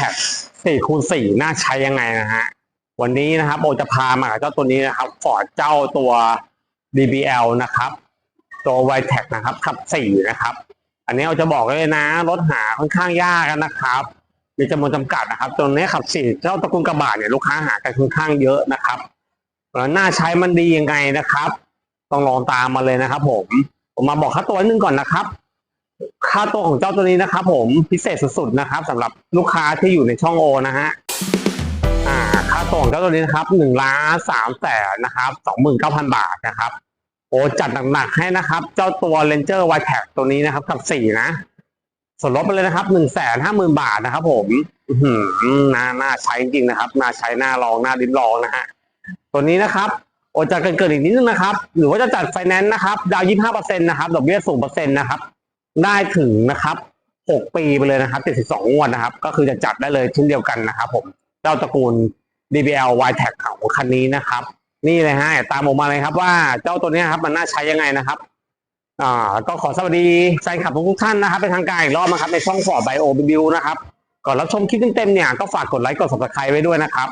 Tech 4คูณ4น่าใช้ยังไงนะฮะ วันนี้นะครับโอจะพามาเจ้าตัวนี้นะครับฟอร์ดเจ้าตัว DBL นะครับ ตัว y t e c นะครับขับ 4 นะครับ อันนี้เราจะบอกเลยนะรถหาค่อนข้างยากนะครับ มีจำนวนจำกัดนะครับตัวนี้ขับ 4 เจ้าตระกูลกระบะเนี่ยลูกค้าหากันค่อนข้างเยอะนะครับแล้วน่าใช้มันดียังไงนะครับ ต้องลองตามมาเลยนะครับ ผม ผมมาบอกค่าตัวนึงก่อนนะครับ ค่าตัวของเจ้าตัวนี้นะครับผมพิเศษสุดๆนะครับสำหรับลูกค้าที่อยู่ในช่องโอนะฮะอ่าค่าตัวของเจ้าตัวนี้นะครับหนึ่งล้านสามแสนนะครับสองหมื่นเก้าพันบาทนะครับโอ้จัดหนักๆให้นะครับ เจ้าตัว Ranger y t a g ตัวนี้นะครับ กับสี่นะส่วนลดไปเลยนะครับหนึ่งแสนห้าหมื่นบาทนะครับ ผมอื้อหือน่าน่าใช้จริงๆนะครับน่าใช้น่าลองน่าดิ้มลองนะฮะตัวนี้นะครับโอจะเกินเกินอีกนิดนึงนะครับ หรือว่าจะจัดไฟแนนซ์นะครับ ดาวยี่ห้าเปอร์เซ็นต์นะครับดอกเบี้ยสูงเปอร์เซ็นต์นะครับ ได้ถึงนะครับหกปีไปเลยนะครับติดสิบสองงวดนะครับ ก็คือจะจัดได้เลยเช่นเดียวกันนะครับ ผมเจ้าตระกูล DBL y t a g ของคันนี้นะครับ นี่เลยฮะตามผมมาเลยครับ ว่าเจ้าตัวนี้ครับมันน่าใช้ยังไงนะครับอ่าก็ขอสวัสดีแฟนคลับทุกท่านนะครับเป็นทางการอีกรอบนะครับในช่องฟอร์ดไบโอบิวนะครับก่อนรับชมคลิปเต็มๆเนี่ยก็ฝากกดไลค์กด subscribe ไว้ด้วยนะครับ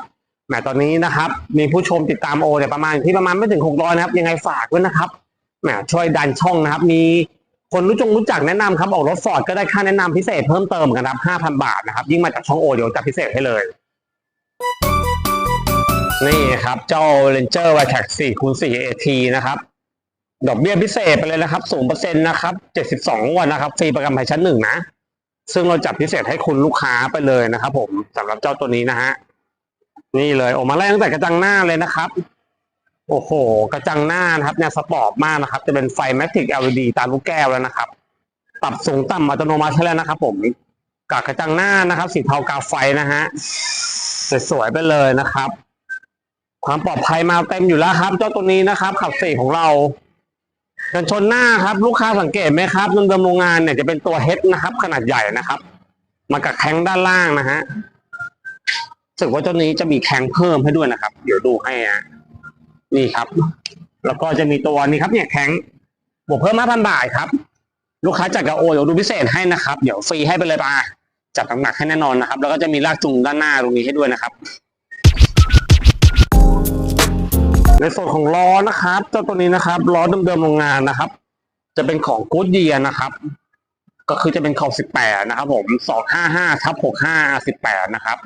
แหมตอนนี้นะครับ มีผู้ชมติดตามโอเนี่ยประมาณที่ประมาณไม่ถึงหกร้อยนะครับยังไงฝากด้วยนะครับแหมช่วยดันช่องนะครับ มี คนรู้จงรู้จักแนะนำครับออกรถฟอร์ดก็ได้ค่าแนะนำพิเศษเพิ่มเติมกันครับห้าพันบาทนะครับ ยิ่งมาจากช่องโอเดี๋ยวจะพิเศษให้เลย นี่ครับเจ้า Ranger y t a g 4คูณ4 AT นะครับ ดอกเบี้ยพิเศษไปเลยนะครับศูนเปอร์เซ็นต์นะครับเจ็ดสิบสองวดนนะครับฟรีประกันภัยชั้นหนึ่งนะ ซึ่งเราจัดพิเศษให้คุณลูกค้าไปเลยนะครับ ผมสำหรับเจ้าตัวนี้นะฮะนี่เลยออกมาแรกตั้งแต่กระจังหน้าเลยนะครับ โอ้โห กระจังหน้านะครับเนี่ยสปอร์ตมากนะครับ จะเป็นไฟแมทริก LED ตามลูกแก้วแล้วนะครับ ปรับสูงต่ำอัตโนมัติให้แล้วนะครับ ผมกับกระจังหน้านะครับ สีเทากาไฟนะฮะสวยๆไปเลยนะครับ ความปลอดภัยมาเต็มอยู่แล้วครับ เจ้าตัวนี้นะครับ ขับสี่ของเรากันชนหน้าครับ ลูกค้าสังเกตไหมครับเดิมโรงงานเนี่ยจะเป็นตัวเฮดนะครับ ขนาดใหญ่นะครับ มากับแข้งด้านล่างนะฮะรู้สึกว่าเจ้านี้จะมีแข้งเพิ่มให้ด้วยนะครับ เดี๋ยวดูให้อะ นี่ครับ แล้วก็จะมีตัวนี้ครับ เนี่ยแข้งบวกเพิ่มห้าพันบาทครับ ลูกค้าจัดกับโอเดี๋ยวดูพิเศษให้นะครับ เดี๋ยวฟรีให้ไปเลยป่ะจัดหนักให้แน่นอนนะครับ แล้วก็จะมีลากจูงด้านหน้าตรงนี้ให้ด้วยนะครับ ในส่วนของล้อนะครับเจ้าตัวนี้นะครับล้อเดิมๆโรงงานนะครับ จะเป็นของกู๊ดเยียนะครับ ก็คือจะเป็นขอบสิบแปดนะครับ ผมสองห้าห้าทับหกห้าสิบแปดนะครับ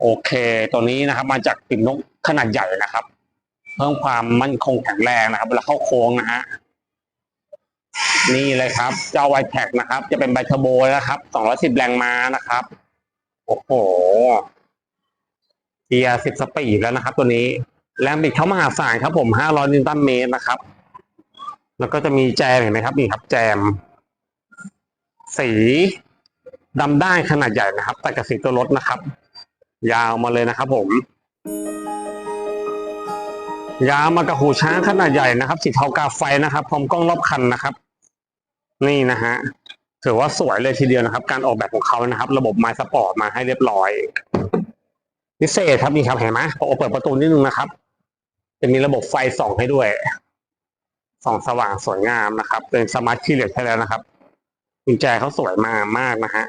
โอเค ตัวนี้นะครับ มาจากปิ่นนกขนาดใหญ่นะครับ เพิ่มความมั่นคงแข็งแรงนะครับเวลาเข้าโค้งนะฮะนี่เลยครับ เจ้าไวแท็กนะครับ จะเป็นไบเทอร์โบนะครับสองร้อยสิบแรงม้านะครับ โอ้โหเกียร์สิบสปีดแล้วนะครับ ตัวนี้แรงบิดเข้ามหาศาลครับ ผม500นิวตันเมตรนะครับ แล้วก็จะมีแจมเห็นไหมครับนี่ครับ แจม สีดำด้านขนาดใหญ่นะครับแตัดกับสีตัวรถนะครับ ยาวมาเลยนะครับผม ยาวมากับหูช้างขนาดใหญ่นะครับสีเทากาไฟนะครับ พร้อมกล้องรอบคันนะครับ นี่นะฮะถือว่าสวยเลยทีเดียวนะครับ การออกแบบของเขานะครับ ระบบไมล์สปอร์ตมาให้เรียบร้อย พิเศษครับนี่ครับเห็นไหมพอเปิดประตูนิดนึงนะครับ จะมีระบบไฟส่องให้ด้วยส่องสว่างสวยงามนะครับ เป็นสมาร์ทคีย์เลสให้แล้วนะครับกุญแจเขาสวยมากมากนะฮะ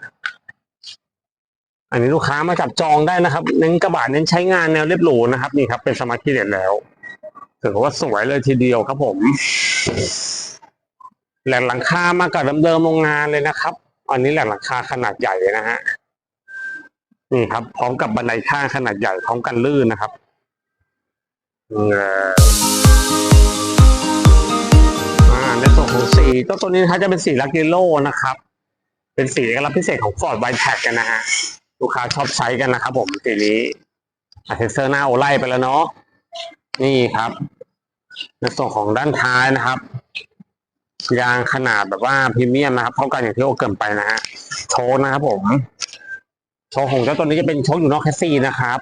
อันนี้ลูกค้ามาจับจองได้นะครับ เน้นกระบะเน้นใช้งานแนวเรียบหรูนะครับ นี่ครับเป็นสมาร์ทคีย์เลสแล้ว ถือว่าสวยเลยทีเดียวครับผม แหลกหลังคามากับเดิมๆโรงงานเลยนะครับ อันนี้แหลกหลังคาขนาดใหญ่เลยนะฮะนี่ครับ พร้อมกับบันไดข้างขนาดใหญ่พร้อมกันลื่นนะครับอ่าในส่วนของสีตัวตัวนี้นะครับจะเป็นสีลักกิโลนะครับ เป็นสีเอกลักษณ์พิเศษของฟอร์ดไวท์แท็กกันนะฮะลูกค้าชอบใช้กันนะครับผมสีนี้อะเทเซอร์หน้าโอไล่ไปแล้วเนาะ นี่ครับในส่วนของด้านท้ายนะครับ ยางขนาดแบบว่าพรีเมียมนะครับเท่ากันอย่างที่โอเกินไปนะฮะโชว์นะครับผมโชว์ของเจ้าตัวนี้จะเป็นโชว์อยู่นอกแคสซี่นะครับ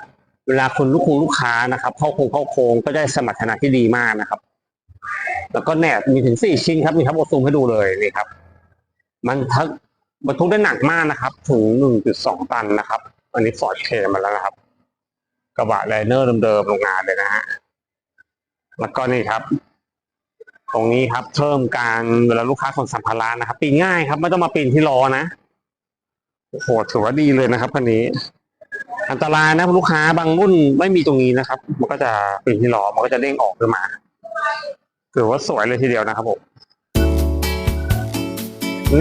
เวลาคุณลูกค้าลูกค้านะครับ เข้าโค้งเข้าโค้งก็ได้สมรรถนะที่ดีมากนะครับ แล้วก็แหนบมีถึงสี่ชิ้นครับนี่ครับโอซูมให้ดูเลยนี่ครับ มันทักบรรทุกได้หนักมากนะครับ ถึงหนึ่งจุดสองตันนะครับ อันนี้ฟอร์ดเคมาแล้วนะครับ กระบะไลเนอร์เดิมๆโรงงานเลยนะฮะ แล้วก็นี่ครับ ตรงนี้ครับเพิ่มการเวลาลูกค้าขนสัมภาระนะครับ ปีนง่ายครับไม่ต้องมาปีนที่ล้อนะโอ้โหถือว่าดีเลยนะครับคันนี้ อันตรายนะลูกค้าบางรุ่นไม่มีตรงนี้นะครับ มันก็จะปีนที่ล้อมันก็จะเด้งออกขึ้นมาถือว่าสวยเลยทีเดียวนะครับผม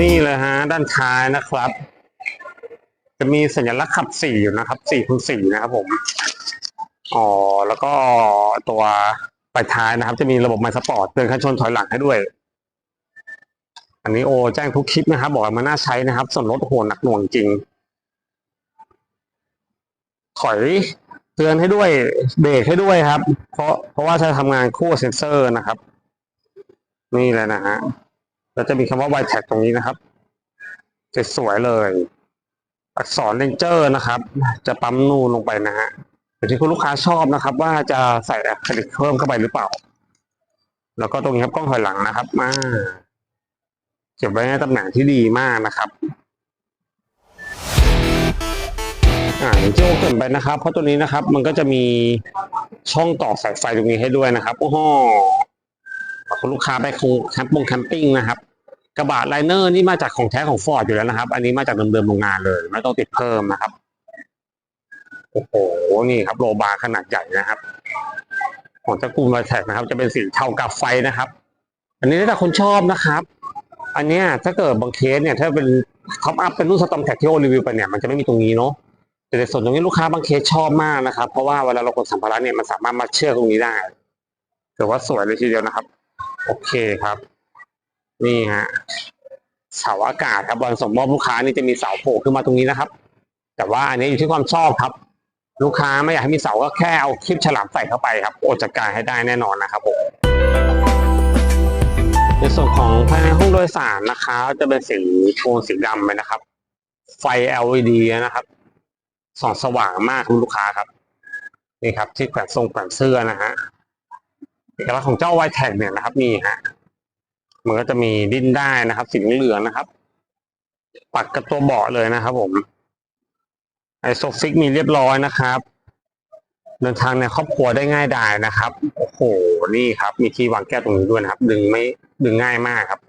นี่เลยฮะด้านท้ายนะครับ จะมีสัญลักษณ์ขับสี่อยู่นะครับสี่คูณสี่นะครับผมอ๋อแล้วก็ตัว ปลายท้ายนะครับ จะมีระบบไมสปอร์ตเตือนคันชนถอยหลังให้ด้วย อันนี้โอแจ้งทุกคลิปนะครับ บอกมันน่าใช้นะครับ ส่วนลดโหดหนักหน่วงจริง ถอยเตือนให้ด้วยเบรกให้ด้วยครับ เพราะเพราะว่าจะทำงานคู่เซ็นเซอร์นะครับ นี่เลยนะฮะแล้วจะมีคำว่า y t a g ตรงนี้นะครับสวยๆเลย อักษรเลนเจอร์นะครับ จะปั๊มนูนลงไปนะฮะ อยู่ที่คุณลูกค้าชอบนะครับ ว่าจะใส่อะคริลิกเพิ่มเข้าไปหรือเปล่า แล้วก็ตรงนี้ครับกล้องถอยหลังนะครับมาเก็บไว้ในตำแหน่งที่ดีมากนะครับอ่าอย่างที่โอเกรินไปนะครับ เพราะตัวนี้นะครับ มันก็จะมีช่องต่อสายไฟตรงนี้ให้ด้วยนะครับโอ้โหคุณลูกค้าไปคงแคมป์ปงแคมปิ้งนะครับ กระบะไลเนอร์นี่มาจากของแท้ของฟอร์ดอยู่แล้วนะครับ อันนี้มาจากเดิมๆโรงงานเลย ไม่ต้องติดเพิ่มนะครับ โอ้โห นี่ครับโลบาร์ขนาดใหญ่นะครับ ของตระกูลไวแท็กนะครับ จะเป็นสีเทากับไฟนะครับ อันนี้แล้วแต่คนชอบนะครับ อันเนี้ยถ้าเกิดบางเคสเนี่ย ถ้าเป็นท็อปอัพเป็นรุ่นสตอมแท็กที่โอรีวิวไปเนี่ยมันจะไม่มีตรงนี้เนาะแต่ในส่วนตรงนี้ลูกค้าบางเคสชอบมากนะครับ เพราะว่าเวลาเรากดสัมภาระเนี่ยมันสามารถมาเชื่อตรงนี้ได้ถือว่าสวยเลยทีเดียวนะครับ โอเคครับ นี่ฮะเสาอากาศครับวันส่งมอบลูกค้านี่จะมีเสาโผล่ขึ้นมาตรงนี้นะครับ แต่ว่าอันนี้อยู่ที่ความชอบครับ ลูกค้าไม่อยากให้มีเสาก็แค่เอาคลิปฉลามใส่เข้าไปครับโอจัดการให้ได้แน่นอนนะครับผมในส่วนของภายในห้องโดยสารนะคะ จะเป็นสีโทนสีดำไปนะครับ ไฟ LED นะครับส่องสว่างมากคุณลูกค้าครับนี่ครับ ที่แขวนทรงแขวนเสื้อนะฮะเอกลักษณ์ของเจ้าไวแท็กเนี่ยนะครับนี่ฮะมันก็จะมีดิ้นได้นะครับสีเหลืองนะครับ ปักกับตัวเบาะเลยนะครับผม ไอโซฟิกมีเรียบร้อยนะครับ เดินทางในครอบครัวได้ง่ายดายนะครับ โอ้โห นี่ครับ มีที่วางแก้วตรงนี้ด้วยนะครับ ดึงไม่ดึงง่ายมากครับ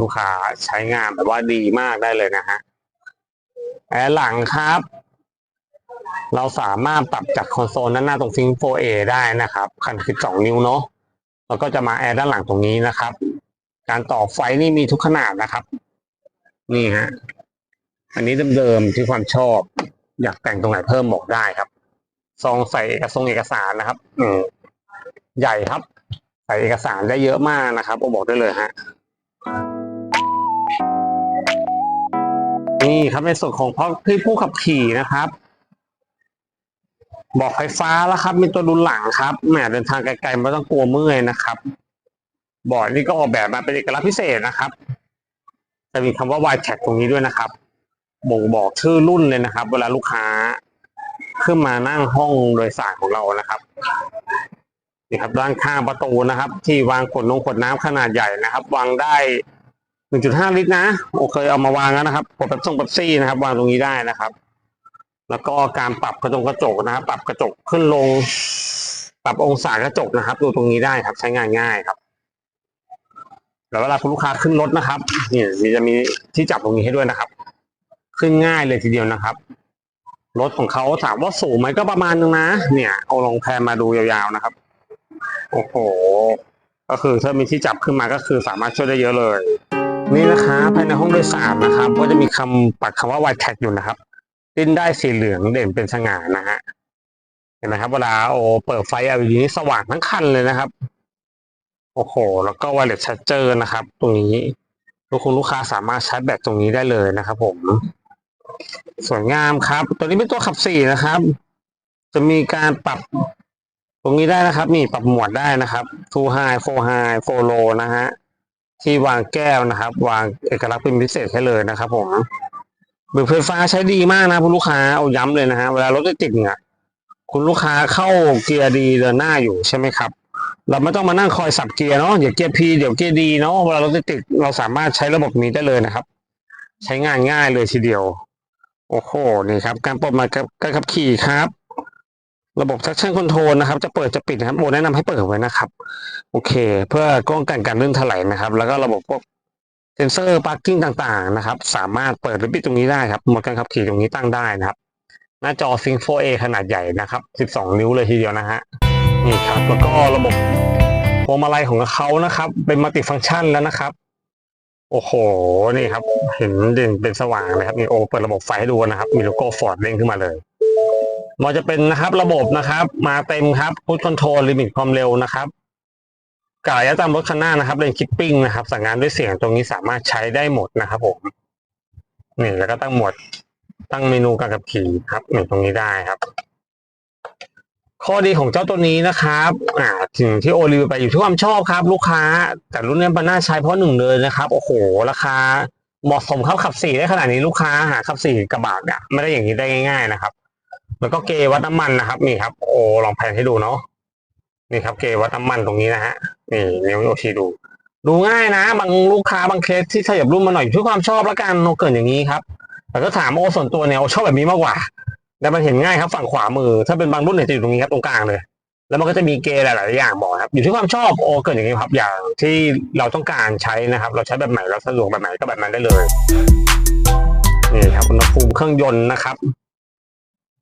ลูกค้าใช้งานแบบว่าดีมากได้เลยนะฮะแอร์หลังครับ เราสามารถปรับจากคอนโซลด้านหน้าตรงซิงค์ 4A ได้นะครับขนาด12 นิ้วเนาะแล้วก็จะมาแอร์ด้านหลังตรงนี้นะครับ การต่อไฟนี่มีทุกขนาดนะครับ นี่ฮะ อันนี้เดิมๆที่ความชอบ อยากแต่งตรงไหนเพิ่มบอกได้ครับ ซองใส่เอกสงเอกสารนะครับ อืมใหญ่ครับ ใส่เอกสารได้เยอะมากนะครับผมบอกได้เลยฮะนี่ครับในส่วนของพ่อพี่ผู้ขับขี่นะครับ บอกไฟฟ้าแล้วครับ มีตัวดุลหลังครับแหมเดินทางไกลๆไม่ต้องกลัวเมื่อยนะครับบอร์ดนี่ก็ออกแบบมาเป็นเอกลักษณ์พิเศษนะครับ จะมีคำว่า y t a g ตรงนี้ด้วยนะครับ บ่งบอกชื่อรุ่นเลยนะครับ เวลาลูกค้าขึ้นมานั่งห้องโดยสารของเรานะครับนี่ครับด้านข้างประตูนะครับ ที่วางขวดนงขวดน้ำขนาดใหญ่นะครับ วางได้ 1.5 ลิตรนะโอเคเอามาวางแล้วนะครับขวดเป๊ปซงเป๊ปซี่นะครับ วางตรงนี้ได้นะครับ แล้วก็การปรับกระจกกระจกนะครับ ปรับกระจกขึ้นลง ปรับองศากระจกนะครับ ดูตรงนี้ได้ครับ ใช้งานง่ายครับแล้วเวลาคุณลูกค้าขึ้นรถนะครับเนี่ยจะมีที่จับตรงนี้ให้ด้วยนะครับ ขึ้นง่ายเลยทีเดียวนะครับ รถของเขาถามว่าสูงไหมก็ประมาณนึงนะ เนี่ยเอาลองแพนมาดูยาวๆนะครับ โอ้โห ก็คือถ้ามีที่จับขึ้นมาก็คือสามารถช่วยได้เยอะเลย นี่นะคะภายในห้องโดยสารนะครับ ก็จะมีคำปักคำว่า y t a g อยู่นะครับ ดิ้นได้สีเหลืองเด่นเป็นสง่านะฮะเห็นไหมครับเวลาโอเปิดไฟ LED นี่สว่างทั้งคันเลยนะครับ โอ้โห แล้วก็ wireless charger นะครับ ตรงนี้ทุกคุณลูกค้าสามารถชาร์จแบตตรงนี้ได้เลยนะครับผม สวยงามครับ ตัวนี้เป็นตัวขับสี่นะครับ จะมีการปรับ ตรงนี้ได้นะครับ นี่ปรับหมวดได้นะครับ two high four high four low นะฮะ ที่วางแก้วนะครับ วางเอกลักษณ์เป็นพิเศษให้เลยนะครับผมเบรกไฟฟ้าใช้ดีมากนะคุณลูกค้าเอาย้ำเลยนะฮะเวลารถติดเนี่ยคุณลูกค้าเข้าเกียร์ดีเดินหน้าอยู่ใช่ไหมครับ เราไม่ต้องมานั่งคอยสับเกียร์เนาะเดี๋ยวเกียร์พีเดี๋ยวเกียร์ดีเนาะเวลารถติดเราสามารถใช้ระบบนี้ได้เลยนะครับ ใช้งานง่ายเลยทีเดียว โอ้โหนี่ครับ การปลดมากับการขับขี่ครับ ระบบ traction control นะครับ จะเปิดจะปิดนะครับโบแนะนำให้เปิดไว้นะครับ โอเค เพื่อป้องกันการลื่นถลายนะครับ แล้วก็ระบบพวกเซนเซอร์พาร์กิ้งต่างๆนะครับ สามารถเปิดหรือปิดตรงนี้ได้ครับโหมดการขับขี่ตรงนี้ตั้งได้นะครับ หน้าจอ Sync 4A ขนาดใหญ่นะครับ 12 นิ้วเลยทีเดียวนะฮะนี่ครับ แล้วก็ระบบพวงมาลัยของเขานะครับ เป็นมัลติฟัง c t ชันแล้วนะครับ โอ้โห นี่ครับ เห็นเด่นเป็นสว่างเลยครับนี่โอเปิดระบบไฟให้ดูนะครับ มีโลโก้ฟอร์ดเด้งขึ้นมาเลยมันจะเป็นนะครับระบบนะครับ มาเต็มครับพุทคอนโทรลลิมิตความเร็วนะครับกระยะตามรถคันหน้านะครับเลนคิปปิ้งนะครับ สั่งงานด้วยเสียงตรงนี้สามารถใช้ได้หมดนะครับ ผมนี่แล้วก็ตั้งหมวดตั้งเมนูการขับขี่ครับนี่ตรงนี้ได้ครับ ข้อดีของเจ้าตัวนี้นะครับอ่าถึงที่โอรีวิวไปอยู่ที่ความชอบครับ ลูกค้า แต่รุ่นนี้มันน่าใช้เพราะหนึ่งเลยนะครับ โอ้โห ราคาเหมาะสมครับขับสี่ได้ขนาดนี้ลูกค้าหาขับสี่กระบะเนี่ยไม่ได้อย่างนี้ได้ง่าย ๆ นะครับ แล้วก็เกวัดน้ำมันนะครับนี่ครับ โอ้ลองแผนให้ดูเนาะนี่ครับเกวัดน้ำมันตรงนี้นะฮะนี่เนิ้วโอชีดู ดูง่ายนะ บางลูกค้าบางเคสที่ขยับรุ่นมาหน่อยอยู่ที่ความชอบแล้วกันโนเกิดอย่างนี้ครับแต่ก็ถามโอส่วนตัวเนี่ยโอชอบแบบนี้มากกว่า แล้วมันเห็นง่ายครับฝั่งขวามือ ถ้าเป็นบางรุ่นเนี่ยจะอยู่ตรงนี้ครับตรงกลางเลย แล้วมันก็จะมีเกย์หลาย ๆ อย่างบอกครับ อยู่ที่ความชอบโอเกิดอย่างนี้ครับ อย่างที่เราต้องการใช้นะครับ เราใช้แบบไหนเราสะดวกแบบไหนก็แบบนั้นได้เลยนี่ครับอุณหภูมิเครื่องยนต์นะครับ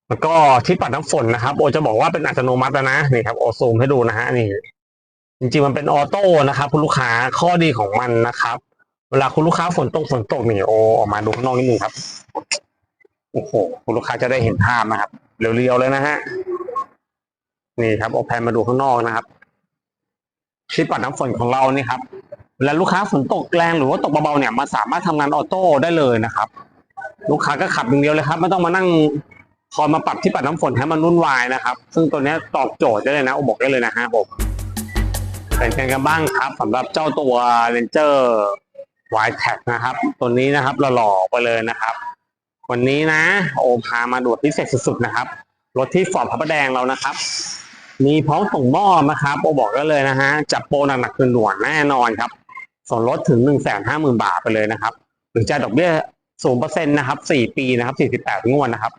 แล้วก็ที่ปัดน้ำฝนนะครับ โอจะบอกว่าเป็นอัตโนมัติแล้วนะนี่ครับโอซูมให้ดูนะฮะนี่ จริง ๆ มันเป็นออโต้นะครับ คุณลูกค้าข้อดีของมันนะครับ เวลาคุณลูกค้าฝนตกฝนตกนี่โอออกมาดูข้างนอกนิดนึงครับ โอ้โหคุณลูกค้าจะได้เห็นภาพนะครับ เรียวๆเลยนะฮะ นี่ครับเอาแพนมาดูข้างนอกนะครับที่ปัดน้ำฝนของเรานี่ครับเวลาลูกค้าฝนตกแรงหรือว่าตกเบาๆเนี่ยมันสามารถทำงานออโต้ได้เลยนะครับ ลูกค้าก็ขับอย่างเดียวเลยครับ ไม่ต้องมานั่งคอยมาปรับที่ปัดน้ำฝนให้มันนุ่นวายนะครับ ซึ่งตัวนี้ตอบโจทย์ได้เลยนะอบอกได้เลยนะฮะผมเป็นกันกันบ้างครับสำหรับเจ้าตัว Ranger y t a g นะครับ ตัวนี้นะครับหล่อๆไปเลยนะครับ วันนี้นะ โอพามาดูพิเศษสุดๆนะครับ รถที่ฟอร์ดพระประแดงเรานะครับ มีพร้อมส่งมอบนะครับ โอบอกได้เลยนะฮะ จับโปรหนักๆคืนด่วนแน่นอนครับ ส่วนลดถึงหนึ่งแสนห้าหมื่นบาทไปเลยนะครับ หรือจ่ายดอกเบี้ยศูนเปอร์เซ็นต์นะครับสี่ปีนะครับสี่สิบแปดงวดนะครับ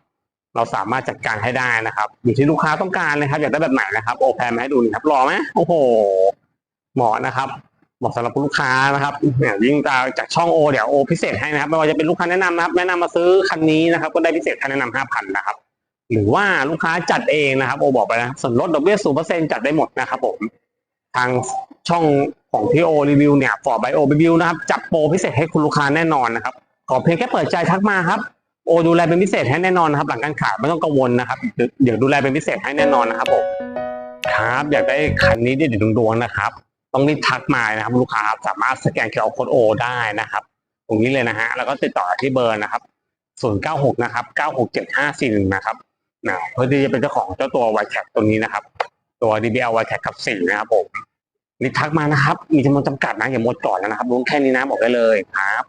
เราสามารถจัดการให้ได้นะครับ อยู่ที่ลูกค้าต้องการเลยครับ อยากได้แบบไหนนะครับ โอแพมาให้ดูนี่ครับรอไหมโอ้โห เหมาะนะครับ เหมาะสำหรับลูกค้านะครับเนี่ยยิ่งจากช่องโอเดี๋ยวโอพิเศษให้นะครับไม่ว่าจะเป็นลูกค้าแนะนำนะครับ แนะนำมาซื้อคันนี้นะครับ ก็ได้พิเศษค่าแนะนำห้าพันนะครับ หรือว่าลูกค้าจัดเองนะครับ โอบอกไปนะส่วนลดดอกเบี้ยศูนย์เปอร์เซ็นจัดได้หมดนะครับผมทางช่องของที่โอรีวิวเนี่ยฟอร์ไบโอรีวิวนะครับจัดโปรพิเศษให้คุณลูกค้าแน่นอนนะครับขอเพียงแค่เปิดใจทักมาครับโอดูแลเป็นพิเศษให้แน่นอนนะครับ หลังการขายไม่ต้องกังวลนะครับ เดี๋ยวดูแลเป็นพิเศษให้แน่นอนนะครับผมครับ อยากได้คันนี้เด็ดดวงๆนะครับ ต้องรีบทักมานะครับ ลูกค้าสามารถสแกนเคอร์โคดโอได้นะครับ ตรงนี้เลยนะฮะแล้วก็ติดต่อที่เบอร์นะครับ 096 นะครับ 9675541 นะครับนะเพื่อที่จะเป็นเจ้าของเจ้าตัว y t a g ตัวนี้นะครับ ตัว DBL y t a g กับ4นะครับผมรีบทักมานะครับ มีจำนวนจำกัดนะอย่าหมดก่อนแล้วนะครับรู้แค่นี้นะบอกได้เลยครับ